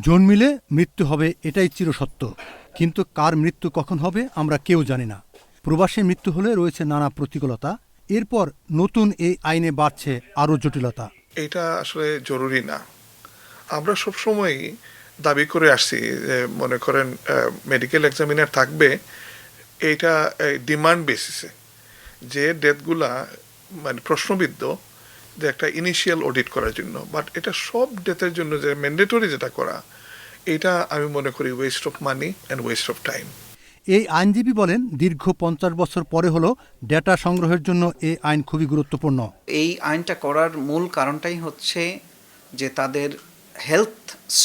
জন্মিলে মৃত্যু হবে এটাই চিরসত্য। কিন্তু কার মৃত্যু কখন হবে, আমরা কেউ জানি না। প্রবাসী মৃত্যু হলে রয়েছে নানা প্রতিকূলতা। এরপর নতুন এই আইনে বাড়ছে আরও জটিলতা। এটা আসলে জরুরি না। আমরা সবসময়ই দাবি করে আসছি, যে মনে করেন মেডিকেল এক্সামিনার থাকবে, এইটা ডিমান্ড বেসিসে যে ডেথগুলা মানে প্রশ্নবিদ্ধ যে একটা ইনিশিয়াল অডিট করার জন্য। বাট এটা সব ডেথের জন্য যে ম্যান্ডেটরি যেটা করা এটা আমি মনে করি waste of money and waste of time এই আইনজীবী বলেন দীর্ঘ পঞ্চাশ বছর পরে হলো ডেটা সংগ্রহের জন্য এই আইন খুবই গুরুত্বপূর্ণ। এই আইনটা করার মূল কারণটাই হচ্ছে যে তাদের হেলথ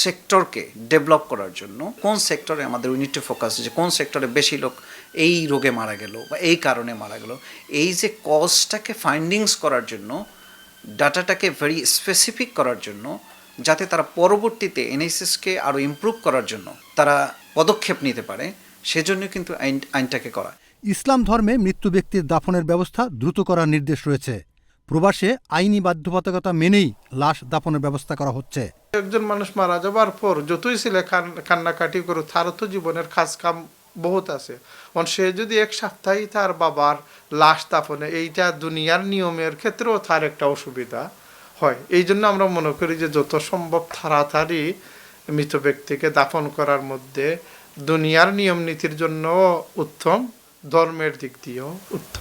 সেক্টরকে ডেভেলপ করার জন্য। কোন সেক্টরে আমাদের উইনিট টু ফোকাস যে কোন সেক্টরে বেশি লোক এই রোগে মারা গেল বা এই কারণে মারা গেল। এই যে কজটাকে ফাইন্ডিংস করার জন্য ডাটাটাকে ভেরি স্পেসিফিক করার জন্য যাতে তারা পরবর্তীতে এনএসএসকে আরও ইমপ্রুভ করার জন্য তারা পদক্ষেপ নিতে পারে সেজন্য কিন্তু আইন আইনটাকে করা। ইসলাম ধর্মে মৃত্যু ব্যক্তির দাফনের ব্যবস্থা দ্রুত করার নির্দেশ রয়েছে। প্রবাসে আইনি বাধ্যবাধকতা মেনেই লাশ দাফনের ব্যবস্থা করা হচ্ছে। একজন মানুষ মারা যাবার পর যতই ছেলে কান্নাকাটি করো তারও তো জীবনের কাজ কাম বহুত আছে। সে যদি এক সপ্তাহে তার বাবার লাশ তাপনে এইটা দুনিয়ার নিয়মের ক্ষেত্রেও তার একটা অসুবিধা হয়। এই জন্য আমরা মনে করি যে যত সম্ভব তাড়াতাড়ি মৃত ব্যক্তিকে দাফন করার মধ্যে দুনিয়ার নিয়ম নীতির জন্য উত্তম, ধর্মের দিক দিয়েও উত্তম।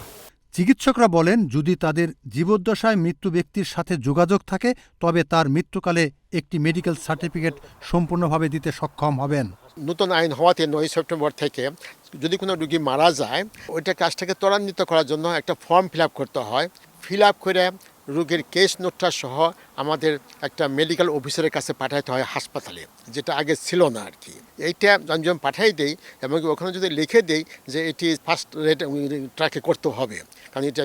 চিকিৎসকরা বলেন, যদি তাদের জীবদ্দশায় মৃত্যু ব্যক্তির সাথে যোগাযোগ থাকে, তবে তার মৃত্যুকালে একটি মেডিকেল সার্টিফিকেট সম্পূর্ণভাবে দিতে সক্ষম হবেন। নতুন আইন হওয়াতে নয় সেপ্টেম্বর থেকে যদি কোনো রুগী মারা যায় ওইটা কাজটাকে ত্বরান্বিত করার জন্য একটা ফর্ম ফিল করতে হয়। ফিল করে রোগীর কেস নোটটা সহ আমাদের একটা মেডিকেল অফিসারের কাছে পাঠাতে হয় হাসপাতালে, যেটা আগে ছিল না আর কি এইটা আমি যখন পাঠাই দেই, এবং ওখানে যদি লিখে দেই যে এটি ফার্স্ট রেট ট্রাকে করতে হবে, কারণ এটা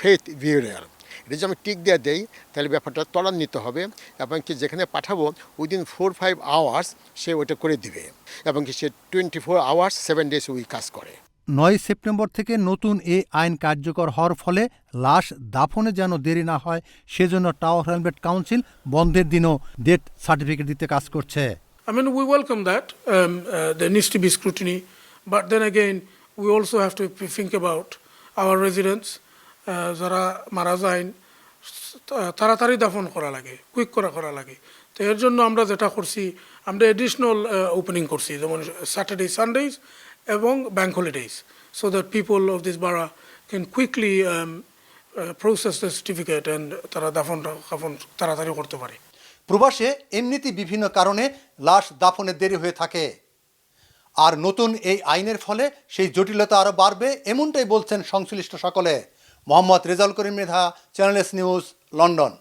ফেথ ভিউরিয়াল এটা যদি আমি টিক দিয়ে দেই, তাহলে ব্যাপারটা ত্বরান্বিত হবে, এবং কি যেখানে পাঠাবো উইদিন ফোর ফাইভ আওয়ার্স সে ওইটা করে দিবে, এবং কি সে twenty four hours seven days we কাজ করে। নয় সেপ্টেম্বর থেকে নতুন এ আইন কার্যকর হওয়ার ফলে লাশ দাফনে যেন দেরি না হয়, সেজন্য টাওয়ার হেলমেট কাউন্সিল বন্ধের দিনও ডেথ সার্টিফিকেট দিতে কাজ করছে। যারা মারা যায় তাড়াতাড়ি দাফন করা লাগে কুইক করা করা লাগে। তো এর জন্য আমরা যেটা করছি, আমরা এডিশনাল ওপেনিং করছি, যেমন স্যাটারডে সানডেজ এবং bank holidays so that people of this বারা can quickly process the certificate and তারা দাফন কাফন তাড়াতাড়ি করতে পারে। প্রবাসে এমনিতে বিভিন্ন কারণে লাশ দাফনে দেরি হয়ে থাকে। আর নতুন এই আইনের ফলে সেই জটিলতা আরও বাড়বে, এমনটাই বলছেন সংশ্লিষ্ট সকলে। মোহাম্মদ রেজাউল করিম মেধা চ্যানেল এস নিউজ লন্ডন